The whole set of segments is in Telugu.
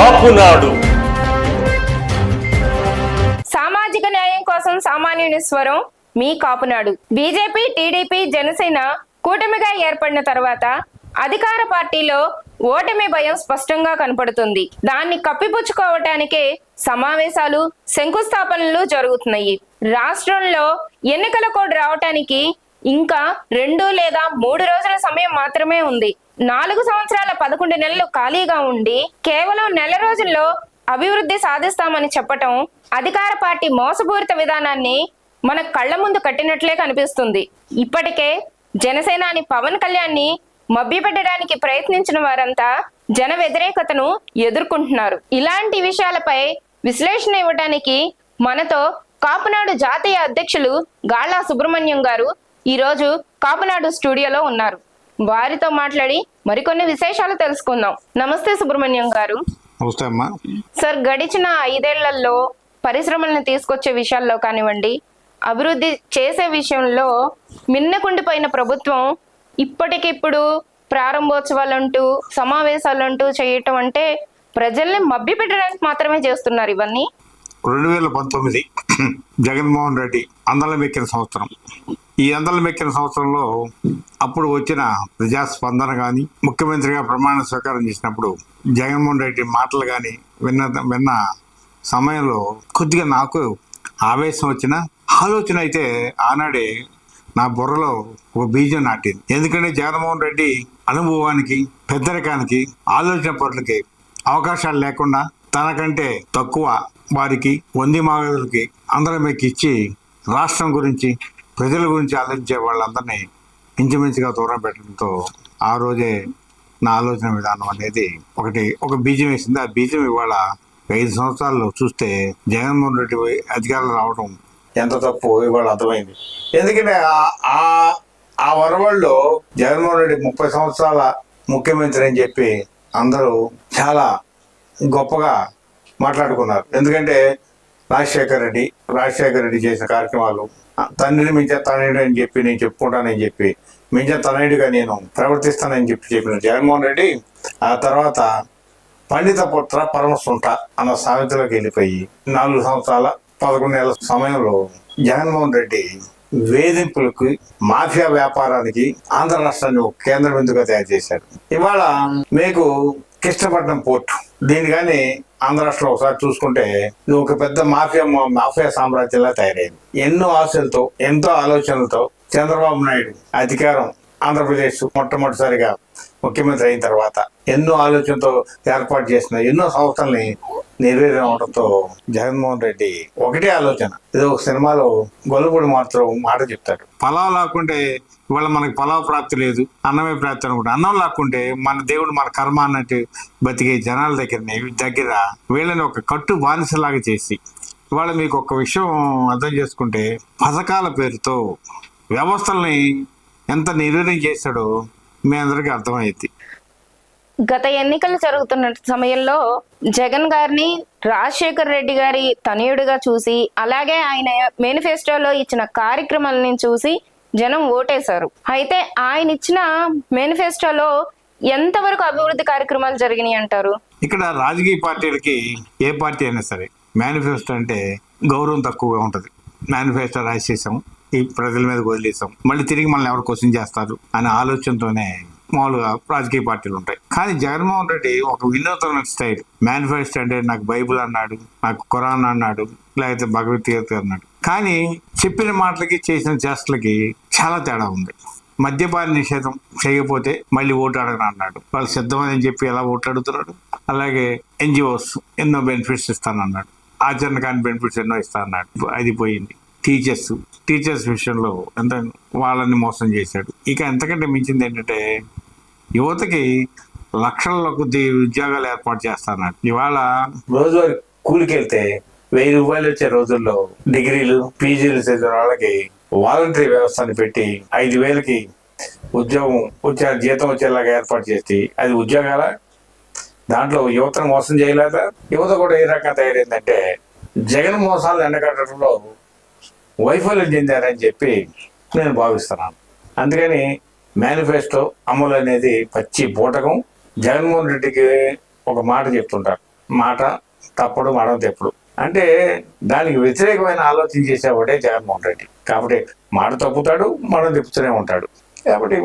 కాపునాడు. సామాజిక న్యాయం కోసం సామాన్యుని స్వరం మీ కాపునాడు. బీజేపీ టీడీపీ జనసేన కూటమిగా ఏర్పడిన తర్వాత అధికార పార్టీలో ఓటమి భయం స్పష్టంగా కనపడుతుంది. దాన్ని కప్పిపుచ్చుకోవటానికే సమావేశాలు శంకుస్థాపనలు జరుగుతున్నాయి. రాష్ట్రంలో ఎన్నికల కోడ్ రావటానికి ఇంకా రెండు లేదా మూడు రోజుల సమయం మాత్రమే ఉంది. నాలుగు సంవత్సరాల పదకొండు నెలలు ఖాళీగా ఉండి కేవలం నెల రోజుల్లో అభివృద్ధి సాధిస్తామని చెప్పటం అధికార పార్టీ మోసపూరిత విధానాన్ని మన కళ్ళ ముందు కట్టినట్లే కనిపిస్తుంది. ఇప్పటికే జనసేనాని పవన్ కళ్యాణ్ని మభ్యపెట్టడానికి ప్రయత్నించిన వారంతా జన వ్యతిరేకతను ఎదుర్కొంటున్నారు. ఇలాంటి విషయాలపై విశ్లేషణ ఇవ్వడానికి మనతో కాపునాడు జాతీయ అధ్యక్షులు గాళ్ళా సుబ్రహ్మణ్యం గారు ఈరోజు కాపునాడు స్టూడియోలో ఉన్నారు. వారితో మాట్లాడి మరికొన్ని విశేషాలు తెలుసుకుందాం. నమస్తే సుబ్రహ్మణ్యం గారు. నమస్తే అమ్మా. సార్ గడిచిన ఐదేళ్ళలో పరిశ్రమలను తీసుకొచ్చే విషయాల్లో కానివ్వండి అభివృద్ధి చేసే విషయంలో మిన్నకుండిపోయిన ప్రభుత్వం ఇప్పటికిప్పుడు ప్రారంభోత్సవాలు అంటూ సమావేశాలు అంటూ చేయటం అంటే ప్రజల్ని మభ్యపెట్టడానికి మాత్రమే చేస్తున్నారు ఇవన్నీ? రెండు వేల పంతొమ్మిది జగన్మోహన్ రెడ్డి అందలం ఎక్కిన సంవత్సరం. ఈ అందలం ఎక్కిన సంవత్సరంలో అప్పుడు వచ్చిన ప్రజాస్పందన కానీ ముఖ్యమంత్రిగా ప్రమాణ స్వీకారం చేసినప్పుడు జగన్మోహన్ రెడ్డి మాటలు కానీ విన్న విన్న సమయంలో కొద్దిగా నాకు ఆవేశం వచ్చిన ఆలోచన అయితే ఆనాడే నా బుర్రలో ఒక బీజం నాటింది. ఎందుకంటే జగన్మోహన్ రెడ్డి అనుభవానికి పెద్దరికానికి ఆలోచన పనులకి అవకాశాలు లేకుండా తనకంటే తక్కువ వారికి వంది మాగదులకి అందరం ఎక్కిచ్చి రాష్ట్రం గురించి ప్రజల గురించి ఆలోచించే వాళ్ళందరినీ ఇంచుమించుగా దూరం పెట్టడంతో ఆ రోజే నా ఆలోచన విధానం అనేది ఒకటి ఒక బీజం వేసింది. ఆ బీజం ఇవాళ ఐదు సంవత్సరాల్లో చూస్తే జగన్మోహన్ రెడ్డి అధికారులు రావడం ఎంత తప్పు? ఇవాళ అర్థమైంది. ఎందుకంటే ఆ- ఆ వరవల్లో జగన్మోహన్ రెడ్డి ముప్పై సంవత్సరాల ముఖ్యమంత్రి అని చెప్పి అందరూ చాలా గొప్పగా మాట్లాడుకున్నారు. ఎందుకంటే రాజశేఖర్ రెడ్డి రాజశేఖర్ రెడ్డి చేసిన కార్యక్రమాలు తండ్రిని మించే తనయుడు అని చెప్పి నేను చెప్పుకుంటానని చెప్పి మించే తనయుడిగా నేను ప్రవర్తిస్తానని చెప్పి చెప్పిన జగన్మోహన్ రెడ్డి ఆ తర్వాత పండిత పుత్ర పరమసుంట అన్న సామెతలోకి వెళ్ళిపోయి నాలుగు సంవత్సరాల పదకొండు నెలల సమయంలో జగన్మోహన్ రెడ్డి వేధింపులకు మాఫియా వ్యాపారానికి ఆంధ్ర రాష్ట్రాన్ని ఒక కేంద్ర బిందుగా తయారు చేశారు. ఇవాళ మీకు కృష్ణపట్నం పోర్టు దీని కానీ ఆంధ్ర రాష్ట్రంలో ఒకసారి చూసుకుంటే ఇది ఒక పెద్ద మాఫియా మాఫియా సామ్రాజ్యంలా తయారైంది. ఎన్నో ఆశలతో ఎంతో ఆలోచనలతో చంద్రబాబు నాయుడు అధికారం ఆంధ్రప్రదేశ్ మొట్టమొదటిసారిగా ముఖ్యమంత్రి అయిన తర్వాత ఎన్నో ఆలోచనతో ఏర్పాటు చేసిన ఎన్నో సంస్థల్ని నెరవేరం అవడంతో జగన్మోహన్ రెడ్డి ఒకటే ఆలోచన. ఏదో ఒక సినిమాలో గొల్లపూడి మాత్రం మాట చెప్తాడు. పలావ్ లాక్కుంటే ఇవాళ మనకి పలావ్ ప్రాప్తి లేదు అన్నమే ప్రాప్తి అనుకుంటే. అన్నం లాక్కుంటే మన దేవుడు మన కర్మ అన్నట్టు బతికే జనాల దగ్గర దగ్గర వీళ్ళని ఒక కట్టు బానిసలాగా చేసి ఇవాళ మీకు ఒక విషయం అర్థం చేసుకుంటే పథకాల పేరుతో వ్యవస్థల్ని ఎంత నిర్వీర్యం చేశాడో మీ అందరికీ అర్థమైంది. గత ఎన్నికలు జరుగుతున్న సమయంలో జగన్ గారిని రాజశేఖర్ రెడ్డి గారి తనయుడిగా చూసి అలాగే ఆయన మేనిఫెస్టోలో ఇచ్చిన కార్యక్రమాలని చూసి జనం ఓటేశారు. అయితే ఆయన ఇచ్చిన మేనిఫెస్టోలో ఎంతవరకు అభివృద్ధి కార్యక్రమాలు జరిగినాయి అంటారు? ఇక్కడ రాజకీయ పార్టీలకి ఏ పార్టీ అయినా సరే మేనిఫెస్టో అంటే గౌరవం తక్కువగా ఉంటుంది. మేనిఫెస్టో రాసేసాం ఈ ప్రజల మీద వదిలేసాం మళ్ళీ తిరిగి మనల్ని ఎవరు క్వశ్చన్ చేస్తారు అనే ఆలోచనతోనే మామూలుగా రాజకీయ పార్టీలు ఉంటాయి. కానీ జగన్మోహన్ రెడ్డి ఒక వినూతన స్టైల్. మేనిఫెస్టో అంటే నాకు బైబిల్ అన్నాడు నాకు ఖురాన్ అన్నాడు లేకపోతే భగవద్గీత అన్నాడు. కానీ చెప్పిన మాటలకి చేసిన చేష్టలకి చాలా తేడా ఉంది. మద్యపాన నిషేధం చేయకపోతే మళ్ళీ ఓటు అడగను అన్నాడు. వాళ్ళు సిద్ధమని చెప్పి ఎలా ఓటు అడుగుతున్నాడు? అలాగే ఎన్జిఓస్ ఎన్నో బెనిఫిట్స్ ఇస్తానన్నాడు. ఆచరణ కాని బెనిఫిట్స్ ఎన్నో ఇస్తానన్నాడు. అది పోయింది. టీచర్స్ టీచర్స్ విషయంలో ఎంత వాళ్ళని మోసం చేశాడు. ఇక ఎంతకంటే మించింది ఏంటంటే యువతకి లక్షల్లో కొద్ది ఉద్యోగాలు ఏర్పాటు చేస్తాను ఇవాళ రోజువారి కూలికి వెళ్తే వెయ్యి రూపాయలు వచ్చే రోజుల్లో డిగ్రీలు పీజీలు చదివిన వాళ్ళకి వాలంటరీ వ్యవస్థను పెట్టి ఐదు వేలకి ఉద్యోగం వచ్చే జీతం వచ్చేలాగా ఏర్పాటు చేసి అది ఉద్యోగాల? దాంట్లో యువతను మోసం చేయలేదా? యువత కూడా ఏ రకంగా తయారైందంటే జగన్ మోసాలు ఎండగట్టడంలో వైఫల్యం చెందారని చెప్పి నేను భావిస్తున్నాను. అందుకని మేనిఫెస్టో అమలు అనేది పచ్చి బూటకం. జగన్మోహన్ రెడ్డికి ఒక మాట చెప్తుంటారు. మాట తప్పుడు మడం తెప్పుడు. అంటే దానికి వ్యతిరేకమైన ఆలోచన చేసేవాడే జగన్మోహన్ రెడ్డి. కాబట్టి మాట తప్పుతాడు మడం తిప్పుతూనే ఉంటాడు. కాబట్టి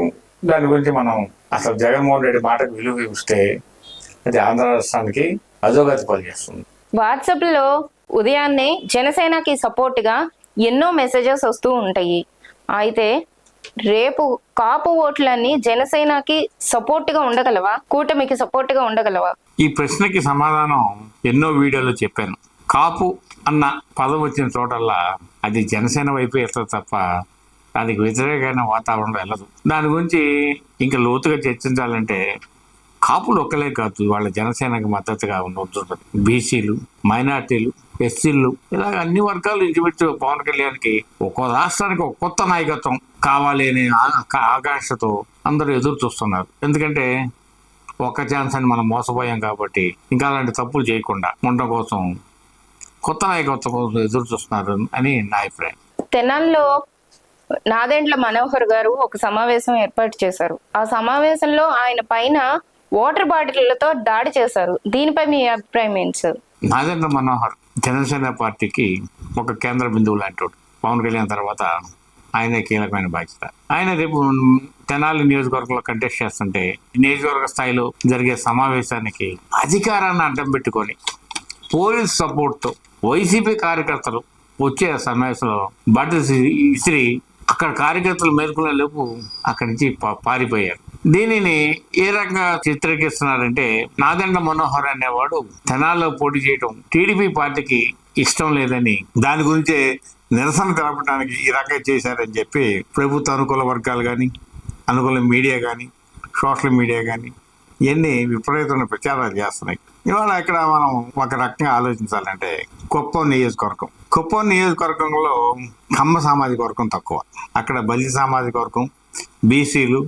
దాని గురించి మనం అసలు జగన్మోహన్ రెడ్డి మాటకు విలువ ఇస్తే అది ఆంధ్ర రాష్ట్రానికి అధోగతి పనిచేస్తుంది వాట్సాప్లో ఉదయాన్నే జనసేనకి సపోర్ట్గా ఎన్నో మెసేజెస్ వస్తూ ఉంటాయి. అయితే రేపు కాపు ఓట్లన్నీ జనసేనకి సపోర్ట్గా ఉండగలవా? కూటమికి సపోర్ట్గా ఉండగలవా? ఈ ప్రశ్నకి సమాధానం ఎన్నో వీడియోలో చెప్పాను. కాపు అన్న పదం వచ్చిన చోటల్లా అది జనసేన వైపు వెళ్తుంది తప్ప దానికి వ్యతిరేకమైన వాతావరణం వెళ్ళదు. దాని గురించి ఇంకా లోతుగా చర్చించాలంటే కాపులు ఒక్కలే కాదు వాళ్ళ జనసేనకు మద్దతుగా ఉంటుంది బీసీలు మైనార్టీలు ఎస్సీలు ఇలా అన్ని వర్గాలు ఇంచుమించు పవన్ కళ్యాణ్కి ఒక్కో రాష్ట్రానికి ఒక కొత్త నాయకత్వం కావాలి అనే ఆకాంక్షతో అందరూ ఎదురు చూస్తున్నారు. ఎందుకంటే ఒక్క ఛాన్స్ అని మనం మోసపోయాం కాబట్టి ఇంకా అలాంటి తప్పులు చేయకుండా ఉండడం కోసం కొత్త నాయకత్వం కోసం ఎదురు చూస్తున్నారు అని నా అభిప్రాయం. తెనాల్లో నాదేండ్ల మనోహర్ గారు ఒక సమావేశం ఏర్పాటు చేశారు. ఆ సమావేశంలో ఆయన పైన వాటర్ బాటిళ్ళతో దాడి చేశారు. దీనిపై మీ అభిప్రాయం ఏంటి సార్? నాగేంద్ర మనోహర్ జనసేన పార్టీకి ఒక కేంద్ర బిందువు లాంటి పవన్ కళ్యాణ్ తర్వాత ఆయనే కీలకమైన బాధ్యత. ఆయన రేపు తెనాలి నియోజకవర్గంలో కంటెస్ట్ చేస్తుంటే నియోజకవర్గ స్థాయిలో జరిగే సమావేశానికి అధికారాన్ని అడ్డం పెట్టుకొని పోలీస్ సపోర్ట్తో వైసీపీ కార్యకర్తలు వచ్చే సమావేశంలో బట్టలు ఇస్త్రీ అక్కడ కార్యకర్తలు మేల్కొనే లోపు అక్కడి నుంచి పా- పారిపోయారు. దీనిని ఏ రకంగా చిత్రీకరిస్తున్నారంటే నాదండ మనోహర్ అనేవాడు తెనాల్లో పోటీ చేయడం టీడీపీ పార్టీకి ఇష్టం లేదని దాని గురించే నిరసన తెలపడానికి ఈ రకంగా చేశారని చెప్పి ప్రభుత్వ అనుకూల వర్గాలు కానీ అనుకూల మీడియా కానీ సోషల్ మీడియా కానీ ఇవన్నీ విపరీతమైన ప్రచారాలు చేస్తున్నాయి. ఇవాళ ఇక్కడ మనం ఒక రకంగా ఆలోచించాలంటే కుప్పం నియోజకవర్గం. కుప్పం నియోజకవర్గంలో కమ్మ సామాజిక వర్గం తక్కువ. అక్కడ బలి సామాజిక వర్గం బీసీలు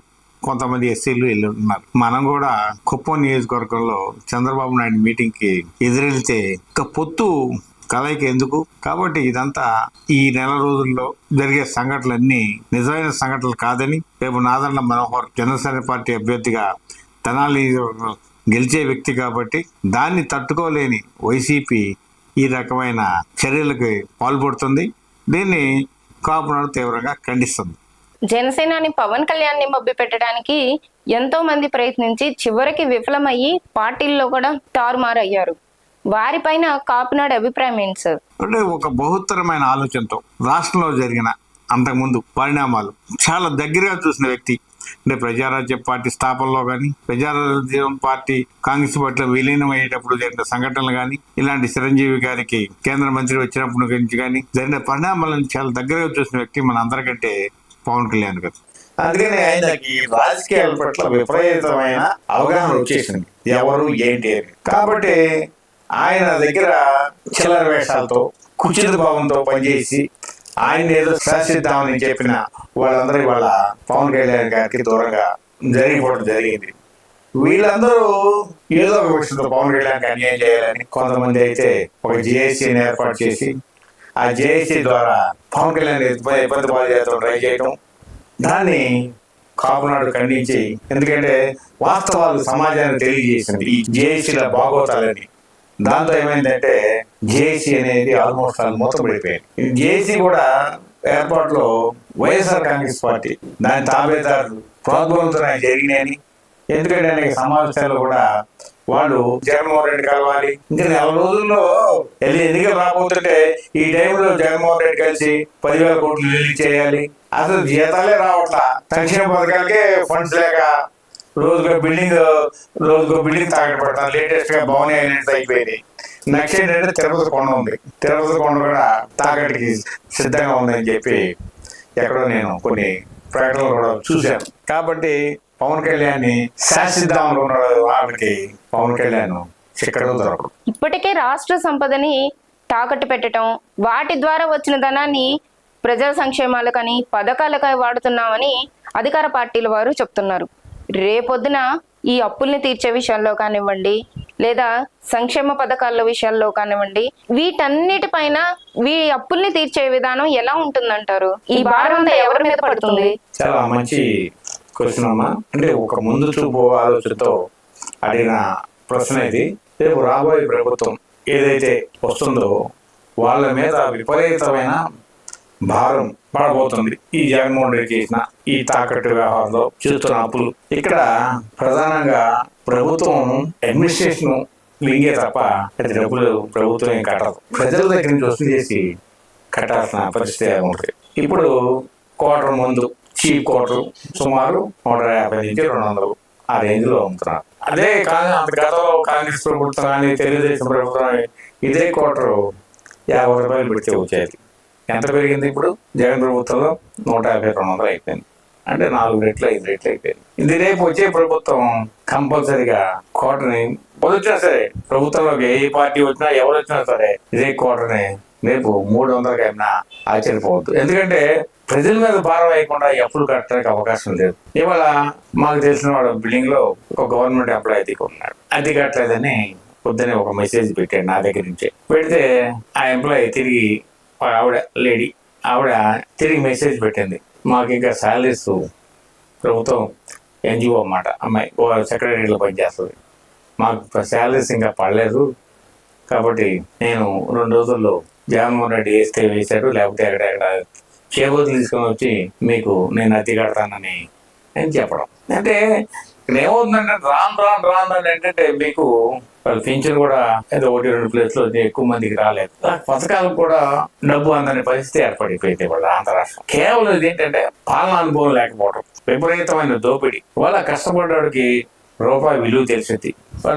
కొంతమంది ఎస్సీలు వెళ్ళి ఉన్నారు మనం కూడా కుప్పం నియోజకవర్గంలో చంద్రబాబు నాయుడు మీటింగ్కి ఎదురెళ్తే ఇక పొత్తు కలయిక ఎందుకు? కాబట్టి ఇదంతా ఈ నెల రోజుల్లో జరిగే సంఘటనలన్నీ నిజమైన సంఘటనలు కాదని రేపు నాదన్న మనోహర్ జనసేన పార్టీ అభ్యర్థిగా తెనాలి గెలిచే వ్యక్తి కాబట్టి దాన్ని తట్టుకోలేని వైసీపీ ఈ రకమైన చర్యలకు పాల్పడుతుంది. దీన్ని కాపునాడు తీవ్రంగా ఖండిస్తుంది. జనసేనాని పవన్ కళ్యాణ్ని మబ్బి పెట్టడానికి ఎంతో మంది ప్రయత్నించి చివరికి విఫలమయ్యి పార్టీల్లో కూడా తారుమారయ్యారు. వారిపైన కాపునాడు అభిప్రాయం ఏంటి సార్? అంటే ఒక బహుత్తరమైన ఆలోచనతో రాష్ట్రంలో జరిగిన అంతకుముందు పరిణామాలు చాలా దగ్గరగా చూసిన వ్యక్తి అంటే ప్రజారాజ్య పార్టీ స్థాపనలో కానీ ప్రజారాజ్యం పార్టీ కాంగ్రెస్ పార్టీలో విలీనం అయ్యేటప్పుడు జరిగిన సంఘటనలు కానీ ఇలాంటి చిరంజీవి గారికి కేంద్ర మంత్రి వచ్చినప్పటి నుంచి కానీ జరిగిన పరిణామాలను చాలా దగ్గరగా చూసిన వ్యక్తి మన అందరికంటే పవన్ కళ్యాణ్ గారు. అందుకని ఆయనకి రాజకీయాల పట్ల విపరీతమైన అవగాహన వచ్చేసింది. ఎవరు ఏంటి అని. కాబట్టి ఆయన దగ్గర చిల్లర వేషాలతో కుచిత భావంతో పనిచేసి ఆయన ఏదో శాసిద్దామని చెప్పిన వాళ్ళందరూ వాళ్ళ పవన్ కళ్యాణ్ గారికి దూరంగా జరిగిపోవడం జరిగింది. వీళ్ళందరూ ఏదో ఒక విషయంలో పవన్ కళ్యాణ్ అన్యాయం చేయాలని కొంతమంది అయితే ఒక జిఎస్సీని ఏర్పాటు చేసి ఆ జేఏసీ ద్వారా పవన్ కళ్యాణ్ ఇబ్బంది పాలు చేస్తాం ట్రై చేయటం దాన్ని కాపునాడు ఖండించి ఎందుకంటే వాస్తవాలు సమాజానికి తెలియజేసింది ఈ జేఏసీల బాగోతాలని. దాంతో ఏమైందంటే జేఏసీ అనేది ఆల్మోస్ట్ ఆల్ మూతపడిపోయింది. జేఏసీ కూడా ఏర్పాటులో వైఎస్ఆర్ కాంగ్రెస్ పార్టీ దాని తాబేదారులు ప్రోద్బలంతో జరిగినాయని ఎందుకంటే అనేక సమావేశాలు కూడా వాళ్ళు జగన్మోహన్ రెడ్డి కలవాలి. ఇంకా నెల రోజుల్లో వెళ్ళి ఎన్నికలు రాబోతుంటే ఈ టైంలో జగన్మోహన్ రెడ్డి కలిసి పదివేల కోట్లు రిలీజ్ చేయాలి. అసలు జీతాలే రావట్లా. సంక్షేమ పథకాలకే ఫండ్స్ లేక రోజుకో బిల్డింగ్ రోజుకో బిల్డింగ్ తాకట్టు పడతాం లేటెస్ట్గా భవన్ ఐలాండ్స్ అయిపోయింది నెక్స్ట్ ఏంటంటే తిరుపతి కొండ ఉంది. తిరుపతి కొండ కూడా తాకట్టుకి సిద్ధంగా ఉందని చెప్పి ఎక్కడో నేను కొన్ని ప్రకటనలు కూడా చూశాను. కాబట్టి పవన్ కళ్యాణ్ని శాసిద్దాం అనుకున్నాడు వాళ్ళకి పవన్ కళ్యాణ్ చిక్కడం ఇప్పటికే రాష్ట్ర సంపదని తాకట్టు పెట్టడం వాటి ద్వారా వచ్చిన ధనాన్ని ప్రజా సంక్షేమాలకని పథకాలకై వాడుతున్నామని అధికార పార్టీల వారు చెప్తున్నారు. రేపొద్దున ఈ అప్పుల్ని తీర్చే విషయాల్లో కానివ్వండి లేదా సంక్షేమ పథకాల విషయాల్లో కానివ్వండి వీటన్నిటిపైన వీ అప్పుల్ని తీర్చే విధానం ఎలా ఉంటుందంటారు? ఈ భారం ఎవరి మీద పడుతుంది? చాలా మంచి క్వశ్చన్ అమ్మా? అంటే ఒక ముందు చూపు ఆలోచనతో అడిగిన ప్రశ్న ఇది. రేపు రాబోయే ప్రభుత్వం ఏదైతే వస్తుందో వాళ్ళ మీద విపరీతమైన భారం పడబోతుంది. ఈ జగన్మోహన్ రెడ్డి చేసిన ఈ తాకట్టు వ్యవహారంలో చూస్తున్న అప్పులు. ఇక్కడ ప్రధానంగా ప్రభుత్వం అడ్మినిస్ట్రేషన్ లింగే తప్ప డబ్బులు ప్రభుత్వం ఏం కట్టదు. ప్రజల దగ్గర నుంచి వసూలు చేసి కట్టాల్సిన పరిస్థితి ఉంటుంది ఇప్పుడు క్వార్టర్ ముందు చీప్ కోట్లు సుమారు నూట యాభై నుంచి రెండు వందలు ఆ రేంజ్లో అమ్ముతున్నారు అదే కానీ అంత గతంలో కాంగ్రెస్ ప్రభుత్వం కానీ తెలుగుదేశం ప్రభుత్వం కానీ ఇదే కోటరు యాభై రూపాయలు పెడితే వచ్చేది. ఎంత పెరిగింది ఇప్పుడు? జగన్ ప్రభుత్వంలో నూట యాభై రెండు వందలు అయిపోయింది. అంటే నాలుగు రెట్లు ఐదు రెట్లు అయిపోయింది. ఇది రేపు వచ్చే ప్రభుత్వం కంపల్సరిగా కోటని వచ్చినా సరే ప్రభుత్వంలోకి ఏ పార్టీ వచ్చినా ఎవరు వచ్చినా సరే ఇదే కోటని రేపు మూడు వందలకి అయినా ఆశ్చర్యపోవద్దు ఎందుకంటే ప్రజల మీద భారం వేయకుండా ఎప్పుడు కట్టడానికి అవకాశం లేదు. ఇవాళ మాకు తెలిసిన వాడు బిల్డింగ్లో ఒక గవర్నమెంట్ ఎంప్లాయీ అద్దెకి ఉన్నాడు అది కట్టలేదని పొద్దునే ఒక మెసేజ్ పెట్టాడు నా దగ్గర నుంచే. పెడితే ఆ ఎంప్లాయీ తిరిగి ఆవిడ లేడీ ఆవిడ తిరిగి మెసేజ్ పెట్టింది. మాకు ఇంకా శాలరీస్ ప్రభుత్వం ఎన్జిఓ అన్నమాట అమ్మాయి ఓ సెక్రటరీలో పనిచేస్తుంది. మాకు శాలరీస్ ఇంకా పడలేదు. కాబట్టి నేను రెండు రోజుల్లో జగన్మోహన్ రెడ్డి వేస్తే వేశాడు లేకపోతే ఎక్కడెక్కడ చేబోతులు తీసుకొని వచ్చి మీకు నేను అద్దె కడతానని అని చెప్పడం. అంటే ఇక్కడ ఏమవుతుందంటే రాను రాను రాను అని ఏంటంటే మీకు వాళ్ళు పింఛన్ కూడా ఏదో ఒకటి రెండు ప్లేస్లో ఎక్కువ మందికి రాలేదు. పథకాలకు కూడా డబ్బు అందని పరిస్థితి ఏర్పడిపోయింది వాళ్ళ ఆంధ్ర రాష్ట్రం. కేవలం ఇది ఏంటంటే పాలన అనుభవం లేకపోవడం విపరీతమైన దోపిడీ. వాళ్ళ కష్టపడ్డాడికి రూపాయి విలువ తెలిసింది.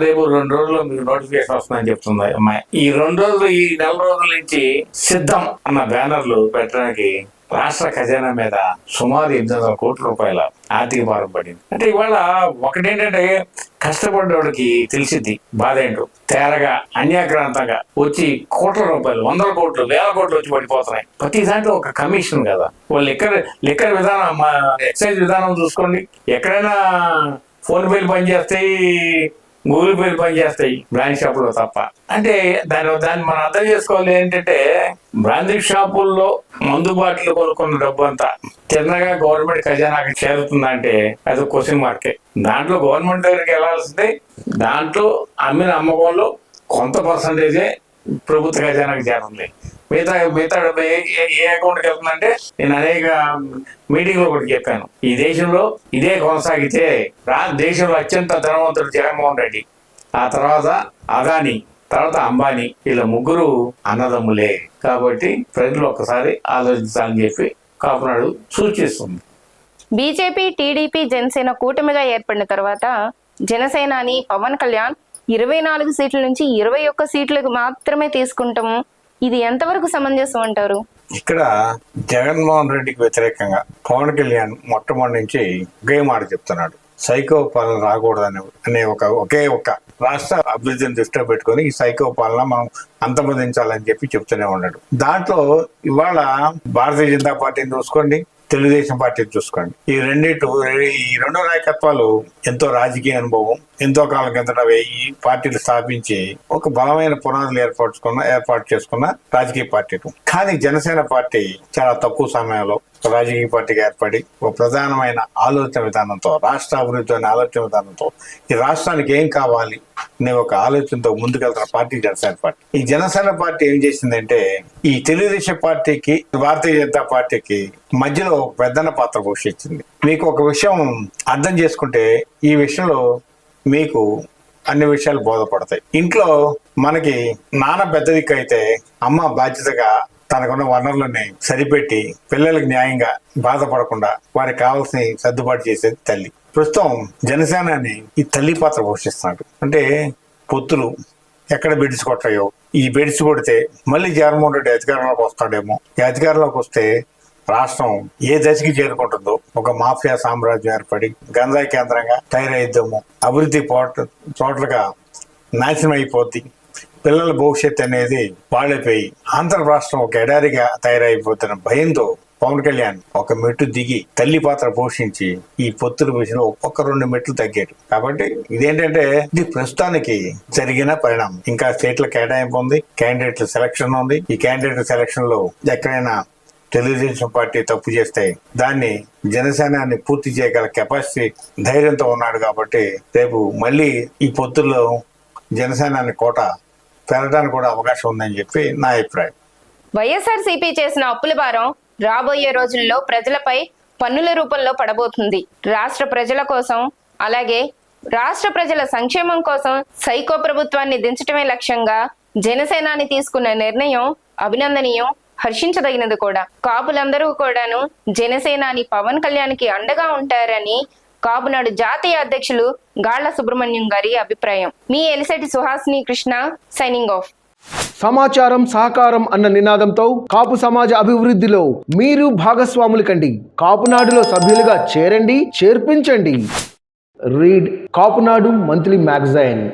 రేపు రెండు రోజుల్లో మీకు నోటిఫికేషన్ వస్తుందని చెప్తుంది అమ్మాయి. ఈ రెండు రోజులు ఈ నెల రోజుల నుంచి సిద్ధం అన్న బ్యానర్లు పెట్టడానికి రాష్ట్ర ఖజానా మీద సుమారు ఎనిమిది వందల కోట్ల రూపాయల ఆర్థిక భారం పడింది. అంటే ఇవాళ ఒకటేంటంటే కష్టపడ్డవాడికి తెలిసింది బాధ ఏంటో తేరగా అన్యాక్రాంతంగా వచ్చి కోట్ల రూపాయలు వందల కోట్లు వేల కోట్లు వచ్చి పడిపోతున్నాయి. ప్రతి దాంట్లో ఒక కమిషన్ కదా. వాళ్ళు లెక్కర్ లెక్కర్ విధానం మా ఎక్సైజ్ విధానం చూసుకోండి. ఎక్కడైనా ఫోన్ పేలు పనిచేస్తాయి గూగుల్ పేలు పనిచేస్తాయి బ్రాండ్ షాపులో తప్ప. అంటే దాని దాన్ని మనం అర్థం చేసుకోవాలి ఏంటంటే బ్రాండ్ షాపుల్లో మందు బాటిల్ కొనుక్కున్న డబ్బు అంతా చిన్నగా గవర్నమెంట్ ఖజానాకి చేరుతుందంటే అది క్వశ్చన్ మార్కే దాంట్లో గవర్నమెంట్ దగ్గరికి వెళ్ళాల్సింది దాంట్లో అమ్మిన అమ్మకంలో కొంత పర్సంటేజే ప్రభుత్వ ఖజానాకి చేరండి మిగతా మిగతా డబ్బు ఏ ఏ- అకౌంట్కి వెళ్తుందంటే నేను అనేక మీటింగ్లో ఒకటి చెప్పాను. ఈ దేశంలో ఇదే కొనసాగితే రా దేశంలో అత్యంత ధనవంతుడు జగన్మోహన్ రెడ్డి ఆ తర్వాత అదాని తర్వాత అంబానీ వీళ్ళ ముగ్గురు అన్నదమ్ములే. కాబట్టి ప్రజలు ఒక్కసారి ఆలోచించాలని చెప్పి కాపునాడు సూచిస్తుంది. బీజేపీ టీడీపీ జనసేన కూటమిగా ఏర్పడిన తర్వాత జనసేనాని పవన్ కళ్యాణ్ ఇరవై నాలుగు సీట్ల నుంచి ఇరవై ఒక్క సీట్లకు మాత్రమే తీసుకుంటాం. ఇది ఎంతవరకు సమంజసం అంటారు? ఇక్కడ జగన్మోహన్ రెడ్డికి వ్యతిరేకంగా పవన్ కళ్యాణ్ మొట్టమొదటి నుంచి ఒకే మాట చెప్తున్నాడు. సైకో పాలన రాకూడదని అనే ఒక ఒకే ఒక రాష్ట్ర అభివృద్ధిని దృష్టిలో పెట్టుకొని ఈ సైకో పాలన మనం అంతమొందించాలని చెప్పి చెప్తూనే ఉన్నాడు. దాంట్లో ఇవాళ భారతీయ జనతా పార్టీని చూసుకోండి. తెలుగుదేశం పార్టీని చూసుకోండి. ఈ రెండిటి ఈ రెండు నాయకత్వాలు ఎంతో రాజకీయ అనుభవం ఎంతో కాలం కిందట ఈ పార్టీలు స్థాపించి ఒక బలమైన పునాదులు ఏర్పరచుకున్న ఏర్పాటు చేసుకున్న రాజకీయ పార్టీలు కానీ జనసేన పార్టీ చాలా తక్కువ సమయంలో రాజకీయ పార్టీగా ఏర్పడి ఒక ప్రధానమైన ఆలోచన విధానంతో రాష్ట్ర అభివృద్ధి అనే ఆలోచన విధానంతో ఈ రాష్ట్రానికి ఏం కావాలి అనే ఒక ఆలోచనతో ముందుకెళ్తున్న పార్టీ జనసేన పార్టీ. ఈ జనసేన పార్టీ ఏం చేసిందంటే ఈ తెలుగుదేశం పార్టీకి భారతీయ జనతా పార్టీకి మధ్యలో ఒక పెద్దన్న పాత్ర పోషించింది. మీకు ఒక విషయం అర్థం చేసుకుంటే ఈ విషయంలో మీకు అన్ని విషయాలు బోధపడతాయి. ఇంట్లో మనకి నాన్న పెద్ద దిక్కు అయితే అమ్మ బాధ్యతగా తనకున్న వనరులని సరిపెట్టి పిల్లలకు న్యాయంగా బాధపడకుండా వారికి కావాల్సిన సర్దుబాటు చేసేది తల్లి. ప్రస్తుతం జనసేనాని ఈ తల్లి పాత్ర పోషిస్తున్నాడు. అంటే పొత్తులు ఎక్కడ బెడిసి కొట్టాయో ఈ బెడిసి కొడితే మళ్ళీ జగన్మోహన్ రెడ్డి అధికారంలోకి వస్తాడేమో. ఈ అధికారంలోకి వస్తే రాష్ట్రం ఏ దశకి చేరుకుంటుందో ఒక మాఫియా సామ్రాజ్యం ఏర్పడి గంజాయి కేంద్రంగా తయారైద్దాము అభివృద్ధి పోట చోట్లగా నాశనం అయిపోద్ది పిల్లల భవిష్యత్తు అనేది పాడైపోయి ఆంధ్ర రాష్ట్రం ఒక ఎడారిగా తయారైపోతున్న భయంతో పవన్ కళ్యాణ్ ఒక మెట్టు దిగి తల్లి పాత్ర పోషించి ఈ పొత్తుల విషయంలో ఒక్క రెండు మెట్లు తగ్గారు కాబట్టి ఇదేంటంటే ఇది ప్రస్తుతానికి జరిగిన పరిణామం. ఇంకా స్టేట్ల కేటాయింపు ఉంది క్యాండిడేట్ల సెలక్షన్ ఉంది. ఈ క్యాండిడేట్ల సెలక్షన్లో ఎక్కడైనా తెలుగుదేశం పార్టీ తప్పు చేస్తే దాన్ని జనసేనాన్ని పూర్తి చేయగల కెపాసిటీ ధైర్యంతో ఉన్నాడు కాబట్టి రేపు మళ్ళీ ఈ పొత్తుల్లో జనసేనాన్ని కోట పెరగడానికి కూడా అవకాశం ఉందని చెప్పి నా అభిప్రాయం. వైఎస్ఆర్సీపీ చేసిన అప్పుల భారం రాబోయే రోజుల్లో ప్రజలపై పన్నుల రూపంలో పడబోతుంది. రాష్ట్ర ప్రజల కోసం అలాగే రాష్ట్ర ప్రజల సంక్షేమం కోసం సైకో ప్రభుత్వాన్ని దించటమే లక్ష్యంగా జనసేనాని తీసుకున్న నిర్ణయం అభినందనీయం హర్షించదగినది కూడా. కాపులందరూ కూడాను జనసేనాని పవన్ కళ్యాణ్కి అండగా ఉంటారని కాపునాడు జాతీయ అధ్యక్షులు గాళ్ళ సుబ్రహ్మణ్యం గారి అభిప్రాయం. మీ ఎలిసెటి సుహాసిని కృష్ణ సైనింగ్ ఆఫ్ సమాచారం సహకారం అన్న నినాదంతో కాపు సమాజ అభివృద్ధిలో మీరు భాగస్వాములు కండి. కాపునాడులో సభ్యులుగా చేరండి చేర్పించండి. Read Kapunadu monthly magazine.